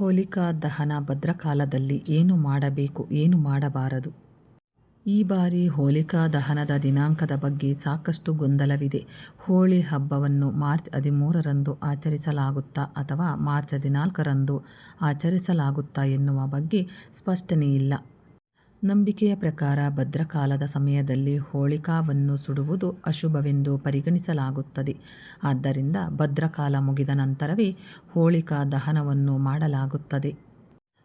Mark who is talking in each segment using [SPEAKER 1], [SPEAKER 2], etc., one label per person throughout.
[SPEAKER 1] ಹೋಲಿಕಾ ದಹನ ಭದ್ರಕಾಲದಲ್ಲಿ ಏನು ಮಾಡಬೇಕು, ಏನು ಮಾಡಬಾರದು? ಈ ಬಾರಿ ಹೋಲಿಕಾ ದಹನದ ದಿನಾಂಕದ ಬಗ್ಗೆ ಸಾಕಷ್ಟು ಗೊಂದಲವಿದೆ. ಹೋಳಿ ಹಬ್ಬವನ್ನು ಮಾರ್ಚ್ ಹದಿಮೂರರಂದು ಆಚರಿಸಲಾಗುತ್ತಾ ಅಥವಾ ಮಾರ್ಚ್ ಹದಿನಾಲ್ಕರಂದು ಆಚರಿಸಲಾಗುತ್ತಾ ಎನ್ನುವ ಬಗ್ಗೆ ಸ್ಪಷ್ಟನೆಯಿಲ್ಲ. ನಂಬಿಕೆಯ ಪ್ರಕಾರ ಭದ್ರಕಾಲದ ಸಮಯದಲ್ಲಿ ಹೋಳಿಕಾವನ್ನು ಸುಡುವುದು ಅಶುಭವೆಂದು ಪರಿಗಣಿಸಲಾಗುತ್ತದೆ. ಆದ್ದರಿಂದ ಭದ್ರಕಾಲ ಮುಗಿದ ನಂತರವೇ ಹೋಳಿಕಾ ದಹನವನ್ನು ಮಾಡಲಾಗುತ್ತದೆ.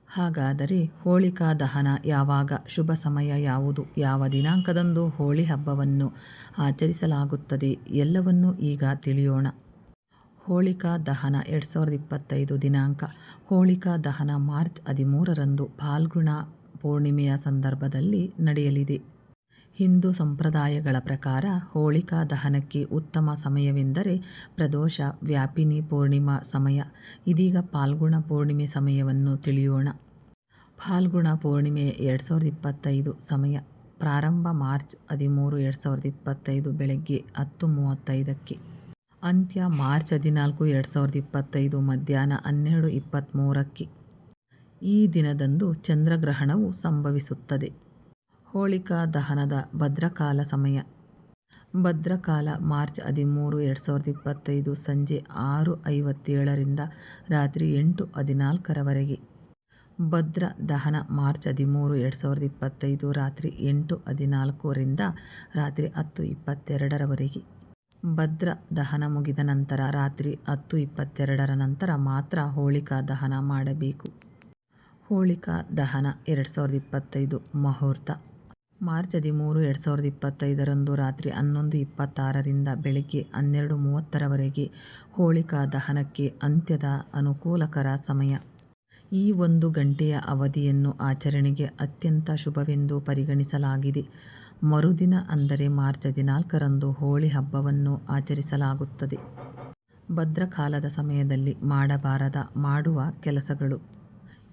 [SPEAKER 1] ಹಾಗಾದರೆ ಹೋಳಿಕಾ ದಹನ ಯಾವಾಗ? ಶುಭ ಸಮಯ ಯಾವುದು? ಯಾವ ದಿನಾಂಕದಂದು ಹೋಳಿ ಹಬ್ಬವನ್ನು ಆಚರಿಸಲಾಗುತ್ತದೆ? ಎಲ್ಲವನ್ನೂ ಈಗ ತಿಳಿಯೋಣ. ಹೋಳಿಕಾ ದಹನ ಎರಡು ಸಾವಿರದ ಇಪ್ಪತ್ತೈದು ದಿನಾಂಕ. ಹೋಳಿಕಾ ದಹನ ಮಾರ್ಚ್ ಹದಿಮೂರರಂದು ಫಾಲ್ಗುಣ ಪೂರ್ಣಿಮೆಯ ಸಂದರ್ಭದಲ್ಲಿ ನಡೆಯಲಿದೆ. ಹಿಂದೂ ಸಂಪ್ರದಾಯಗಳ ಪ್ರಕಾರ ಹೋಳಿಕಾ ದಹನಕ್ಕೆ ಉತ್ತಮ ಸಮಯವೆಂದರೆ ಪ್ರದೋಷ, ವ್ಯಾಪಿನಿ ಪೂರ್ಣಿಮಾ ಸಮಯ. ಇದೀಗ ಪಾಲ್ಗುಣ ಪೂರ್ಣಿಮೆ ಸಮಯವನ್ನು ತಿಳಿಯೋಣ. ಫಾಲ್ಗುಣ ಪೂರ್ಣಿಮೆ ಎರಡು ಸಾವಿರದ ಇಪ್ಪತ್ತೈದು ಸಮಯ. ಪ್ರಾರಂಭ ಮಾರ್ಚ್ ಹದಿಮೂರು ಎರಡು ಸಾವಿರದ ಇಪ್ಪತ್ತೈದು ಬೆಳಗ್ಗೆ ಹತ್ತು ಮೂವತ್ತೈದಕ್ಕೆ. ಅಂತ್ಯ ಮಾರ್ಚ್ ಹದಿನಾಲ್ಕು ಎರಡು ಸಾವಿರದ ಇಪ್ಪತ್ತೈದು ಮಧ್ಯಾಹ್ನ ಹನ್ನೆರಡು ಇಪ್ಪತ್ತ್ಮೂರಕ್ಕೆ ಈ ದಿನದಂದು ಚಂದ್ರಗ್ರಹಣವು ಸಂಭವಿಸುತ್ತದೆ. ಹೋಳಿಕಾ ದಹನದ ಭದ್ರಕಾಲ ಸಮಯ. ಭದ್ರಕಾಲ ಮಾರ್ಚ್ ಹದಿಮೂರು, ಎರಡು ಸಾವಿರದ ಇಪ್ಪತ್ತೈದು ಸಂಜೆ ಆರು ಐವತ್ತೇಳರಿಂದ ರಾತ್ರಿ ಎಂಟು ಹದಿನಾಲ್ಕರವರೆಗೆ. ಭದ್ರ ದಹನ ಮಾರ್ಚ್ ಹದಿಮೂರು, ಎರಡು ಸಾವಿರದ ಇಪ್ಪತ್ತೈದು ರಾತ್ರಿ ಎಂಟು ಹದಿನಾಲ್ಕರಿಂದ ರಾತ್ರಿ ಹತ್ತು ಇಪ್ಪತ್ತೆರಡರವರೆಗೆ. ಭದ್ರ ದಹನ ಮುಗಿದ ನಂತರ ರಾತ್ರಿ ಹತ್ತು ಇಪ್ಪತ್ತೆರಡರ ನಂತರ ಮಾತ್ರ ಹೋಳಿಕಾ ದಹನ ಮಾಡಬೇಕು. ಹೋಳಿಕಾ ದಹನ ಎರಡು ಸಾವಿರದ ಇಪ್ಪತ್ತೈದು ಮುಹೂರ್ತ. ಮಾರ್ಚ್ ಹದಿಮೂರು ಎರಡು ಸಾವಿರದ ಇಪ್ಪತ್ತೈದರಂದು ರಾತ್ರಿ ಹನ್ನೊಂದು ಇಪ್ಪತ್ತಾರರಿಂದ ಬೆಳಗ್ಗೆ ಹನ್ನೆರಡು ಮೂವತ್ತರವರೆಗೆ ಹೋಳಿಕಾ ದಹನಕ್ಕೆ ಅಂತ್ಯದ ಅನುಕೂಲಕರ ಸಮಯ. ಈ ಒಂದು ಗಂಟೆಯ ಅವಧಿಯನ್ನು ಆಚರಣೆಗೆ ಅತ್ಯಂತ ಶುಭವೆಂದು ಪರಿಗಣಿಸಲಾಗಿದೆ. ಮರುದಿನ ಅಂದರೆ ಮಾರ್ಚ್ ಹದಿನಾಲ್ಕರಂದು ಹೋಳಿ ಹಬ್ಬವನ್ನು ಆಚರಿಸಲಾಗುತ್ತದೆ. ಭದ್ರಕಾಲದ ಸಮಯದಲ್ಲಿ ಮಾಡಬಾರದ, ಮಾಡುವ ಕೆಲಸಗಳು.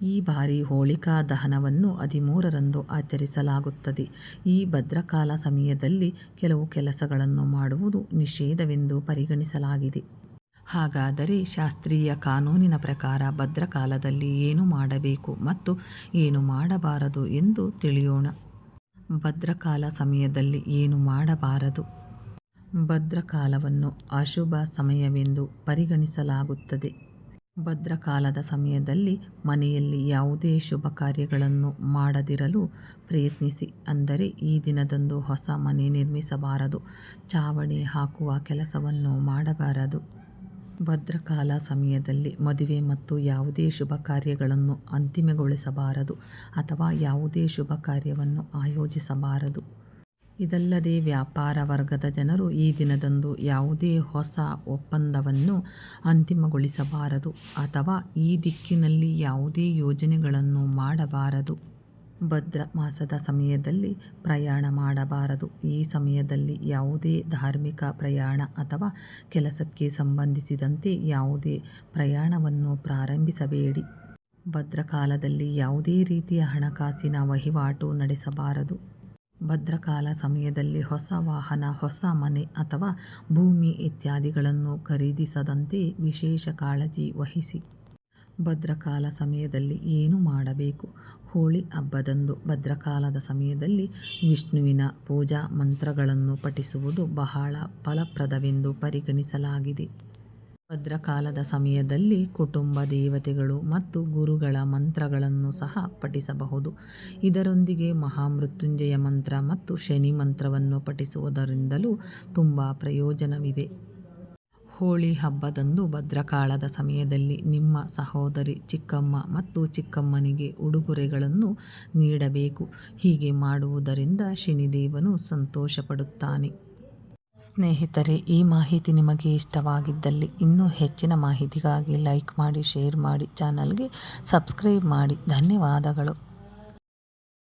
[SPEAKER 1] ಈ ಬಾರಿ ಹೋಳಿಕಾ ದಹನವನ್ನು ಹದಿಮೂರರಂದು ಆಚರಿಸಲಾಗುತ್ತದೆ. ಈ ಭದ್ರಕಾಲ ಸಮಯದಲ್ಲಿ ಕೆಲವು ಕೆಲಸಗಳನ್ನು ಮಾಡುವುದು ನಿಷೇಧವೆಂದು ಪರಿಗಣಿಸಲಾಗಿದೆ. ಹಾಗಾದರೆ ಶಾಸ್ತ್ರೀಯ ಕಾನೂನಿನ ಪ್ರಕಾರ ಭದ್ರಕಾಲದಲ್ಲಿ ಏನು ಮಾಡಬೇಕು ಮತ್ತು ಏನು ಮಾಡಬಾರದು ಎಂದು ತಿಳಿಯೋಣ. ಭದ್ರಕಾಲ ಸಮಯದಲ್ಲಿ ಏನು ಮಾಡಬಾರದು? ಭದ್ರಕಾಲವನ್ನು ಅಶುಭ ಸಮಯವೆಂದು ಪರಿಗಣಿಸಲಾಗುತ್ತದೆ. ಭದ್ರಕಾಲದ ಸಮಯದಲ್ಲಿ ಮನೆಯಲ್ಲಿ ಯಾವುದೇ ಶುಭ ಕಾರ್ಯಗಳನ್ನು ಮಾಡದಿರಲು ಪ್ರಯತ್ನಿಸಿ. ಅಂದರೆ ಈ ದಿನದಂದು ಹೊಸ ಮನೆ ನಿರ್ಮಿಸಬಾರದು. ಚಾವಣಿ ಹಾಕುವ ಕೆಲಸವನ್ನು ಮಾಡಬಾರದು. ಭದ್ರಕಾಲ ಸಮಯದಲ್ಲಿ ಮದುವೆ ಮತ್ತು ಯಾವುದೇ ಶುಭ ಕಾರ್ಯಗಳನ್ನು ಅಂತಿಮಗೊಳಿಸಬಾರದು ಅಥವಾ ಯಾವುದೇ ಶುಭ ಕಾರ್ಯವನ್ನು ಆಯೋಜಿಸಬಾರದು. ಇದಲ್ಲದೆ ವ್ಯಾಪಾರ ವರ್ಗದ ಜನರು ಈ ದಿನದಂದು ಯಾವುದೇ ಹೊಸ ಒಪ್ಪಂದವನ್ನು ಅಂತಿಮಗೊಳಿಸಬಾರದು ಅಥವಾ ಈ ದಿಕ್ಕಿನಲ್ಲಿ ಯಾವುದೇ ಯೋಜನೆಗಳನ್ನು ಮಾಡಬಾರದು. ಭದ್ರ ಮಾಸದ ಸಮಯದಲ್ಲಿ ಪ್ರಯಾಣ ಮಾಡಬಾರದು. ಈ ಸಮಯದಲ್ಲಿ ಯಾವುದೇ ಧಾರ್ಮಿಕ ಪ್ರಯಾಣ ಅಥವಾ ಕೆಲಸಕ್ಕೆ ಸಂಬಂಧಿಸಿದಂತೆ ಯಾವುದೇ ಪ್ರಯಾಣವನ್ನು ಪ್ರಾರಂಭಿಸಬೇಡಿ. ಭದ್ರಕಾಲದಲ್ಲಿ ಯಾವುದೇ ರೀತಿಯ ಹಣಕಾಸಿನ ವಹಿವಾಟು ನಡೆಸಬಾರದು. ಭದ್ರಕಾಲ ಸಮಯದಲ್ಲಿ ಹೊಸ ವಾಹನ, ಹೊಸ ಮನೆ ಅಥವಾ ಭೂಮಿ ಇತ್ಯಾದಿಗಳನ್ನು ಖರೀದಿಸದಂತೆ ವಿಶೇಷ ಕಾಳಜಿ ವಹಿಸಿ. ಭದ್ರಕಾಲ ಸಮಯದಲ್ಲಿ ಏನು ಮಾಡಬೇಕು? ಹೋಳಿ ಹಬ್ಬದಂದು ಭದ್ರಕಾಲದ ಸಮಯದಲ್ಲಿ ವಿಷ್ಣುವಿನ ಪೂಜಾ ಮಂತ್ರಗಳನ್ನು ಪಠಿಸುವುದು ಬಹಳ ಫಲಪ್ರದವೆಂದು ಪರಿಗಣಿಸಲಾಗಿದೆ. ಭದ್ರಕಾಲದ ಸಮಯದಲ್ಲಿ ಕುಟುಂಬ ದೇವತೆಗಳು ಮತ್ತು ಗುರುಗಳ ಮಂತ್ರಗಳನ್ನು ಸಹ ಪಠಿಸಬಹುದು. ಇದರೊಂದಿಗೆ ಮಹಾಮೃತ್ಯುಂಜಯ ಮಂತ್ರ ಮತ್ತು ಶನಿ ಮಂತ್ರವನ್ನು ಪಠಿಸುವುದರಿಂದಲೂ ತುಂಬ ಪ್ರಯೋಜನವಿದೆ. ಹೋಳಿ ಹಬ್ಬದಂದು ಭದ್ರಕಾಳದ ಸಮಯದಲ್ಲಿ ನಿಮ್ಮ ಸಹೋದರಿ ಚಿಕ್ಕಮ್ಮ ಮತ್ತು ಚಿಕ್ಕಮ್ಮನಿಗೆ ಉಡುಗೊರೆಗಳನ್ನು ನೀಡಬೇಕು. ಹೀಗೆ ಮಾಡುವುದರಿಂದ ಶನಿದೇವನು ಸಂತೋಷಪಡುತ್ತಾನೆ. ಸ್ನೇಹಿತರೆ, ಈ ಮಾಹಿತಿ ನಿಮಗೆ ಇಷ್ಟವಾಗಿದ್ದಲ್ಲಿ ಇನ್ನೂ ಹೆಚ್ಚಿನ ಮಾಹಿತಿಗಾಗಿ ಲೈಕ್ ಮಾಡಿ, ಶೇರ್ ಮಾಡಿ, ಚಾನಲ್ಗೆ ಸಬ್ಸ್ಕ್ರೈಬ್ ಮಾಡಿ. ಧನ್ಯವಾದಗಳು.